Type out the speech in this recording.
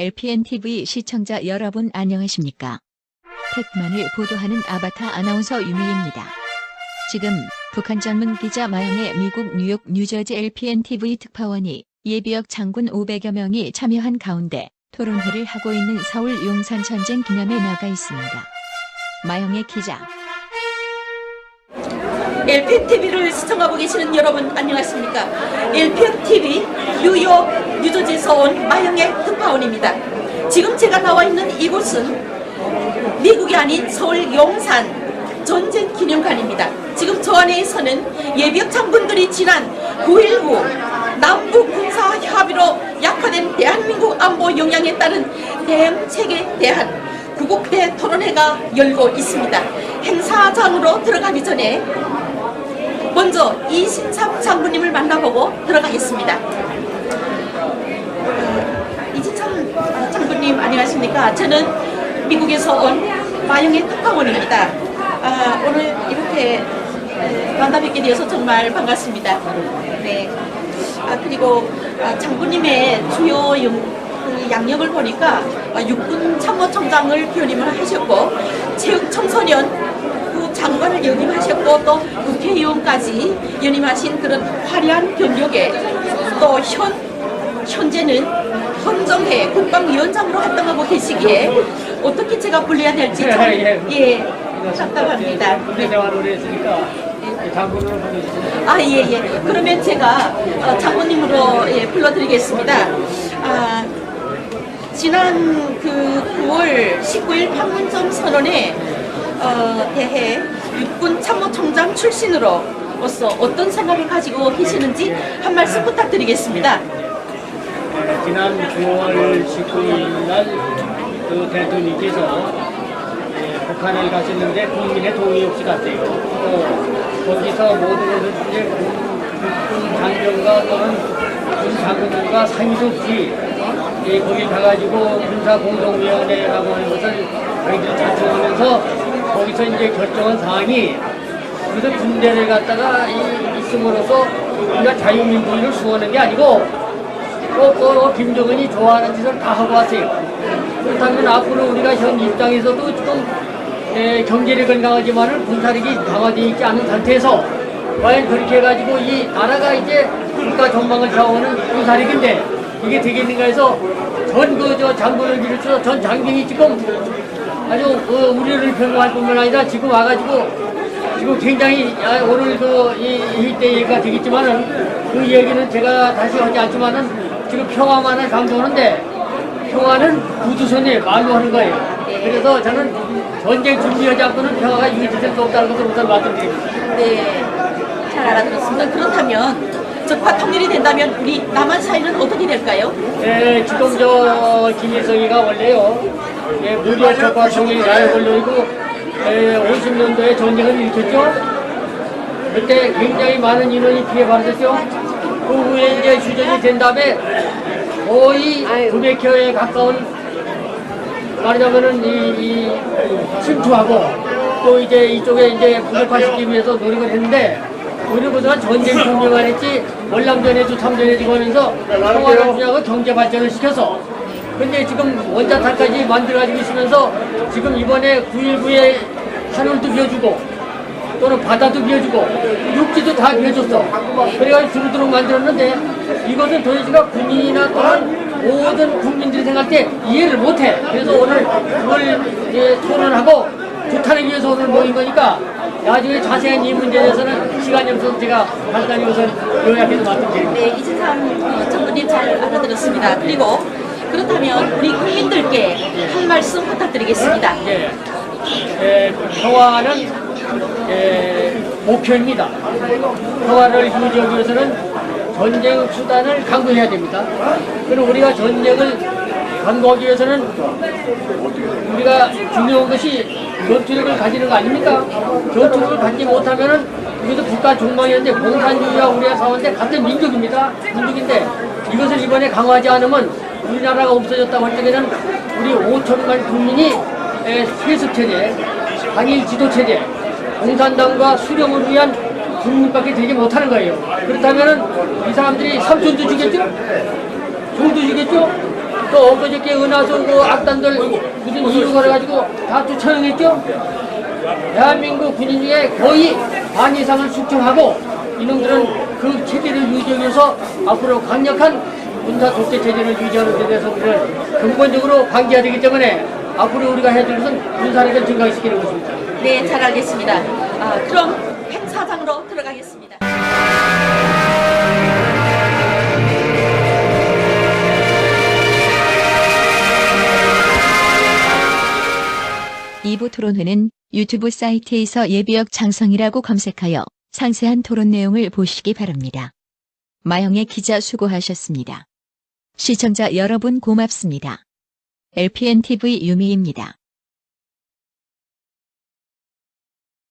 LPN TV 시청자 여러분 안녕하십니까? 팩만을 보도하는 아바타 아나운서 유미입니다. 지금 북한 전문 기자 마영의 미국 뉴욕 뉴저지 LPN TV 특파원이 예비역 장군 500여 명이 참여한 가운데 토론회를 하고 있는 서울 용산 전쟁 기념에 나가 있습니다. 마영의 기자. LPN TV를 시청하고 계시는 여러분 안녕하십니까? LPN TV 뉴욕 뉴저지에서 온 마영의 특파원입니다. 지금 제가 나와 있는 이곳은 미국이 아닌 서울 용산 전쟁 기념관입니다. 지금 저 안에서는 예비역 장군들이 지난 9.19 남북 군사 협의로 약화된 대한민국 안보 영향에 따른 대응책에 대한 구국대 토론회가 열고 있습니다. 행사장으로 들어가기 전에 먼저 이신참 장군님을 만나보고 들어가겠습니다. 어, 이신참 장군님 안녕하십니까? 저는 미국에서 온 마영의 특파원입니다. 아, 오늘 이렇게 에, 만나 뵙게 되어서 정말 반갑습니다. 네. 아, 그리고 아, 장군님의 주요 영, 그 양력을 보니까 아, 육군 참모총장을 견임을 하셨고 체육 청소년 그 장관을 연임하셨고 또 국회의원까지 연임하신 그런 화려한 경력에 또 현, 현재는 헌정회 국방위원장으로 활동하고 계시기에 어떻게 제가 불려야 될지 참, 예, 예. 예, 답답합니다. 군대 생활을 했으니까 아, 예, 예. 그러면 제가 어, 장모님으로 예, 불러드리겠습니다. 아, 지난 그 9월 19일 판문점 선언에 어, 대해 육군 참모총장 출신으로서 어떤 생각을 가지고 계시는지 한 말씀 부탁드리겠습니다. 지난 9월 19일 날그 대통령께서 예, 북한을 가셨는데 국민의 동의 없이 갔대요. 또 거기서 모든 것을 이제 국군 장병과 또는 군 장군들과 상의도 없이 예, 거기 가가지고 군사 공동위원회라고 하는 것을 저희들이 작성하면서 거기서 이제 결정한 사항이 그래서 군대를 갖다가 이- 있음으로써 우리가 자유민주주의를 수호하는 게 아니고 또, 또 김정은이 좋아하는 짓을 다 하고 왔어요. 그렇다면 앞으로 우리가 현 입장에서도 지금 에, 경제력은 강하지만은 군사력이 강화되어 있지 않은 상태에서 과연 그렇게 해가지고 이 나라가 이제 국가 전망을 좌우하는 군사력인데 이게 되겠는가 해서 전 그 저 장군을 비롯해서 전 장병이 지금 아주 그 우리를 평가할 뿐만 아니라 지금 와가지고 지금 굉장히 아, 오늘 그이때 얘기가 되겠지만은 그 얘기는 제가 다시 하지 않지만은 지금 평화만을 강조하는데 평화는 구두선에 말로 하는 거예요. 그래서 저는 전쟁 준비하지 않고는 평화가 유지될 수 없다는 것을 우선 말씀드립니다. 네, 잘 알아들었습니다. 그렇다면 적화 통일이 된다면 우리 남한 사이는 어떻게 될까요? 예, 지금 저 김일성이가 원래요. 예, 적과 통일이 나의 권력이고 예, 50년도에 전쟁을 일으켰죠. 그때 굉장히 많은 인원이 피해받았죠. 그 후에 이제 휴전이 된 다음에 거의 900회에 가까운 말하자면은 이, 이 침투하고 또 이제 이쪽에 이제 부족화시키기 위해서 노력을 했는데 우리보다 전쟁 준비만 했지 월남전에도 참전해주고 하면서 평화를 주냐고 경제 발전을 시켜서 근데 지금 원자탄까지 만들어가지고 있으면서 지금 이번에 9.19에 하늘도 비워주고 또는 바다도 비워주고 육지도 다 비워줬어 그래가지고 두루두루 만들었는데 이것은 도대체가 군인이나 또는 모든 국민들이 생각할 때 이해를 못해 그래서 오늘 그걸 이제 토론하고 좋다는 위해서 오늘 모인 거니까 나중에 자세한 이 문제에 대해서는 시간이 없어서 제가 간단히 우선 요약해서 말씀드립니다. 네, 이진상 어, 장군님 잘 알아들었습니다. 그리고 그렇다면 우리 국민들께 한 말씀 부탁드리겠습니다. 예, 예, 평화는 예, 목표입니다. 평화를 유지하기 위해서는 전쟁 수단을 강구해야 됩니다. 그리고 우리가 전쟁을 강구하기 위해서는 우리가 중요한 것이 전투력을 가지는 거 아닙니까? 전투력을 갖지 못하면은 우리도 국가 종망이었는데 공산주의와 우리가 싸웠는데 같은 민족입니다. 민족인데 이것을 이번에 강화하지 않으면 우리나라가 없어졌다고 할 적에는 우리 5천만 국민이 에, 세습 체제, 당일 지도 체제, 공산당과 수령을 위한 국민밖에 되지 못하는 거예요. 그렇다면은 이 사람들이 삼촌도 주겠죠? 종도 주겠죠? 또 엊그저께 은하수 그 악단들 무슨 이유 걸어가지고 다 쫓아내겠죠? 대한민국 군인 중에 거의 반 이상을 숙청하고 이놈들은 그 체제를 유지하기 위해서 앞으로 강력한 군사 독재 체제를 유지하는 데 대해서 우리는 근본적으로 방기해야 되기 때문에 앞으로 우리가 해야 될 것은 군사력을 증강시키는 것입니다. 네, 잘 알겠습니다. 아, 그럼 행사장으로 들어가겠습니다. 이부 토론회는 유튜브 사이트에서 예비역 장성이라고 검색하여 상세한 토론 내용을 보시기 바랍니다. 마영의 기자 수고하셨습니다. 시청자 여러분 고맙습니다. LPNTV 유미입니다.